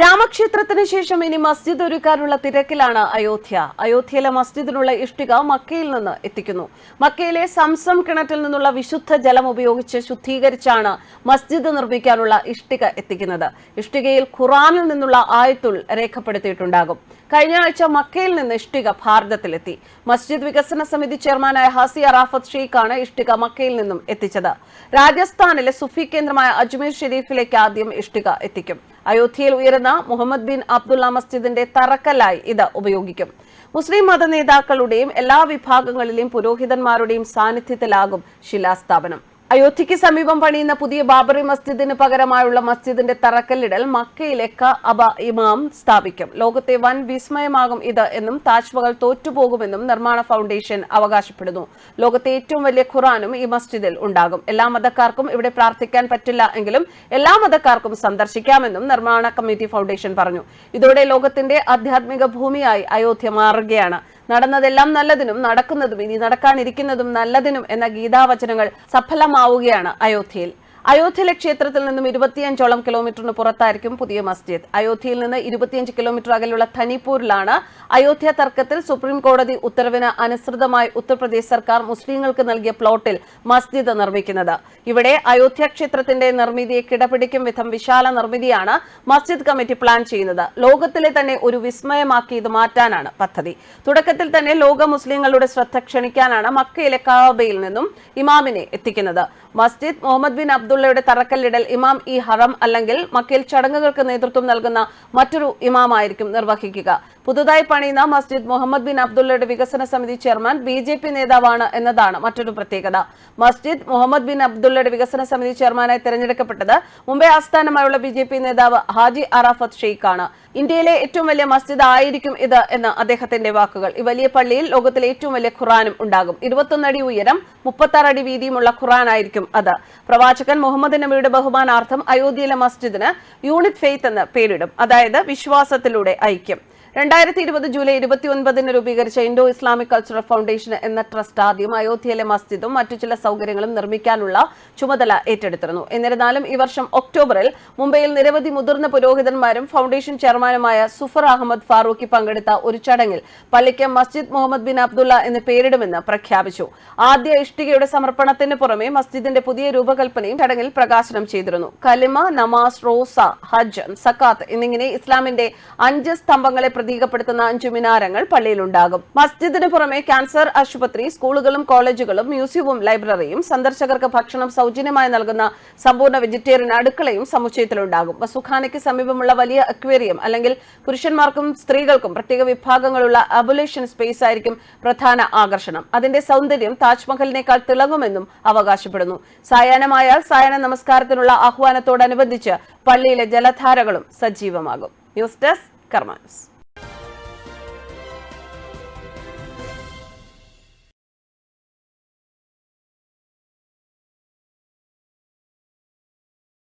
രാമക്ഷേത്രത്തിന് ശേഷം ഇനി മസ്ജിദ് ഒരുക്കാനുള്ള തിരക്കിലാണ് അയോധ്യ. അയോധ്യയിലെ മസ്ജിദിനുള്ള ഇഷ്ടിക മക്കയിൽ നിന്ന് എത്തിക്കുന്നു. മക്കയിലെ സംസം കിണറ്റിൽ നിന്നുള്ള വിശുദ്ധ ജലം ഉപയോഗിച്ച് ശുദ്ധീകരിച്ചാണ് മസ്ജിദ് നിർമ്മിക്കാനുള്ള ഇഷ്ടിക എത്തിക്കുന്നത്. ഇഷ്ടികയിൽ ഖുറാനിൽ നിന്നുള്ള ആയത്തുൾ രേഖപ്പെടുത്തിയിട്ടുണ്ടാകും. കഴിഞ്ഞ ആഴ്ച മക്കയിൽ നിന്ന് ഇഷ്ടിക ഭാരതത്തിലെത്തി. മസ്ജിദ് വികസന സമിതി ചെയർമാനായ ഹാസി അറാഫത്ത് ഷെയ്ഖാണ് ഇഷ്ടിക മക്കയിൽ നിന്നും എത്തിച്ചത്. രാജസ്ഥാനിലെ സുഫി കേന്ദ്രമായ അജ്മീർ ഷെരീഫിലേക്ക് ആദ്യം ഇഷ്ടിക എത്തിക്കും. അയോധ്യയിൽ ഉയരുന്ന മുഹമ്മദ് ബിൻ അബ്ദുള്ള മസ്ജിദിന്റെ തറക്കല്ലായി ഇത് ഉപയോഗിക്കും. മുസ്ലിം മത നേതാക്കളുടെയും എല്ലാ വിഭാഗങ്ങളിലെയും പുരോഹിതന്മാരുടെയും സാന്നിധ്യത്തിലാകും ശിലാസ്ഥാപനം. അയോധ്യയ്ക്ക് സമീപം പണിയുന്ന പുതിയ ബാബറി മസ്ജിദിന് പകരമായുള്ള മസ്ജിദിന്റെ തറക്കല്ലിടൽ മക്കയിലെ ക അബ ഇമാം സ്ഥാപിക്കും. ലോകത്തെ വൻ വിസ്മയമാകും ഇത് എന്നും താജ്മഹൽ തോറ്റുപോകുമെന്നും നിർമ്മാണ ഫൗണ്ടേഷൻ അവകാശപ്പെടുന്നു. ലോകത്തെ ഏറ്റവും വലിയ ഖുറാനും ഈ മസ്ജിദിൽ ഉണ്ടാകും. എല്ലാ മതക്കാർക്കും ഇവിടെ പ്രാർത്ഥിക്കാൻ പറ്റില്ല എങ്കിലും എല്ലാ മതക്കാർക്കും സന്ദർശിക്കാമെന്നും നിർമ്മാണ കമ്മിറ്റി ഫൗണ്ടേഷൻ പറഞ്ഞു. ഇതോടെ ലോകത്തിന്റെ ആധ്യാത്മിക ഭൂമിയായി അയോധ്യ മാറുകയാണ്. നടന്നതെല്ലാം നല്ലതിനും നടക്കുന്നതും ഇനി നടക്കാനിരിക്കുന്നതും നല്ലതിനും എന്ന ഗീതാവചനങ്ങൾ സഫലമാവുകയാണ് അയോധ്യയിൽ. അയോധ്യയിലെ ക്ഷേത്രത്തിൽ നിന്നും ഇരുപത്തിയഞ്ചോളം കിലോമീറ്ററിന് പുറത്തായിരിക്കും പുതിയ മസ്ജിദ്. അയോധ്യയിൽ നിന്ന് ഇരുപത്തിയഞ്ച് കിലോമീറ്റർ അകലുള്ള ധനിപ്പൂരിലാണ് അയോധ്യ തർക്കത്തിൽ സുപ്രീം കോടതി ഉത്തരവിന് അനുസൃതമായി ഉത്തർപ്രദേശ് സർക്കാർ മുസ്ലിങ്ങൾക്ക് നൽകിയ പ്ലോട്ടിൽ മസ്ജിദ് നിർമ്മിക്കുന്നത്. ഇവിടെ അയോധ്യ ക്ഷേത്രത്തിന്റെ നിർമ്മിതിയെ കിടപിടിക്കും വിധം വിശാല നിർമ്മിതിയാണ് മസ്ജിദ് കമ്മിറ്റി പ്ലാൻ ചെയ്യുന്നത്. ലോകത്തിലെ തന്നെ ഒരു വിസ്മയമാക്കി ഇത് മാറ്റാനാണ് പദ്ധതി. തുടക്കത്തിൽ തന്നെ ലോക മുസ്ലിങ്ങളുടെ ശ്രദ്ധ ക്ഷണിക്കാനാണ് മക്കയിലെ കാബയിൽ നിന്നും ഇമാമിനെ എത്തിക്കുന്നത്. മസ്ജിദ് മുഹമ്മദ് ബിൻ അബ്ദുള്ളയുടെ തറക്കല്ലിടൽ ഇമാം ഇ ഹറം അല്ലെങ്കിൽ മക്കയിൽ ചടങ്ങുകൾക്ക് നേതൃത്വം നൽകുന്ന മറ്റൊരു ഇമാമായിരിക്കും നിർവഹിക്കുക. പുതുതായി പണിയുന്ന മസ്ജിദ് മുഹമ്മദ് ബിൻ അബ്ദുള്ളയുടെ വികസന സമിതി ചെയർമാൻ ബി ജെ പി നേതാവാണ് എന്നതാണ് മറ്റൊരു പ്രത്യേകത. മസ്ജിദ് മുഹമ്മദ് ബിൻ അബ്ദുള്ളയുടെ വികസന സമിതി ചെയർമാനായി തെരഞ്ഞെടുക്കപ്പെട്ടത് മുംബൈ ആസ്ഥാനമായുള്ള ബി ജെ പി നേതാവ് ഹാജി അറാഫത്ത് ഷെയ്ഖാണ്. ഇന്ത്യയിലെ ഏറ്റവും വലിയ മസ്ജിദ് ആയിരിക്കും ഇത് എന്ന് അദ്ദേഹത്തിന്റെ വാക്കുകൾ. ഈ വലിയ പള്ളിയിൽ ലോകത്തിലെ ഏറ്റവും വലിയ ഖുറാനും ഉണ്ടാകും. ഇരുപത്തൊന്ന് അടി ഉയരം മുപ്പത്തി അടി വീതിയുമുള്ള ഖുറാൻ ആയിരിക്കും അത്. പ്രവാചകൻ മുഹമ്മദ് നബിയുടെ ബഹുമാനാർത്ഥം അയോധ്യയിലെ മസ്ജിദിന് യൂണിറ്റ് ഫെയ്ത്ത് എന്ന് പേരിടും. അതായത് വിശ്വാസത്തിലൂടെ ഐക്യം. രണ്ടായിരത്തി ഇരുപത് ജൂലൈ ഇരുപത്തി ഒൻപതിന് രൂപീകരിച്ച ഇൻഡോ ഇസ്ലാമിക് കൾച്ചറൽ ഫൗണ്ടേഷൻ എന്ന ട്രസ്റ്റ് ആദ്യം അയോധ്യയിലെ മസ്ജിദും മറ്റു ചില സൗകര്യങ്ങളും നിർമ്മിക്കാനുള്ള ചുമതല ഏറ്റെടുത്തിരുന്നു. എന്നിരുന്നാലും ഈ വർഷം ഒക്ടോബറിൽ മുംബൈയിൽ നിരവധി മുതിർന്ന പുരോഹിതന്മാരും ഫൗണ്ടേഷൻ ചെയർമാനുമായ സുഫർ അഹമ്മദ് ഫാറൂഖി പങ്കെടുത്ത ഒരു ചടങ്ങിൽ പള്ളിക്ക് മസ്ജിദ് മുഹമ്മദ് ബിൻ അബ്ദുള്ള എന്ന് പേരിടുമെന്ന് പ്രഖ്യാപിച്ചു. ആദ്യ ഇഷ്ടികയുടെ സമർപ്പണത്തിന് പുറമെ മസ്ജിദിന്റെ പുതിയ രൂപകൽപ്പനയും ചടങ്ങിൽ പ്രകാശനം ചെയ്തിരുന്നു. കലിമ നമാസ് റോസ ഹജ്ജ് സക്കാത്ത് എന്നിങ്ങനെ ഇസ്ലാമിന്റെ അഞ്ച് സ്തംഭങ്ങളെ പ്രതീകപ്പെടുത്തുന്ന അഞ്ചു മിനാരങ്ങൾ പള്ളിയിലുണ്ടാകും. മസ്ജിദിന് പുറമെ ക്യാൻസർ ആശുപത്രി സ്കൂളുകളും കോളേജുകളും മ്യൂസിയവും ലൈബ്രറിയും സന്ദർശകർക്ക് ഭക്ഷണം സൗജന്യമായി നൽകുന്ന സമ്പൂർണ വെജിറ്റേറിയൻ അടുക്കളയും സമുച്ചയത്തിലുണ്ടാകും. വസുഖാനയ്ക്ക് സമീപമുള്ള വലിയ അക്വേറിയം അല്ലെങ്കിൽ പുരുഷന്മാർക്കും സ്ത്രീകൾക്കും പ്രത്യേക വിഭാഗങ്ങളുള്ള അബുലേഷൻ സ്പേസ് ആയിരിക്കും പ്രധാന ആകർഷണം. അതിന്റെ സൗന്ദര്യം താജ്മഹലിനേക്കാൾ തിളങ്ങുമെന്നും അവകാശപ്പെടുന്നു. സായാഹ്നമായാൽ സായാഹ്ന നമസ്കാരത്തിനുള്ള ആഹ്വാനത്തോടനുബന്ധിച്ച് പള്ളിയിലെ ജലധാരകളും സജീവമാകും. News desk കർമാനസ്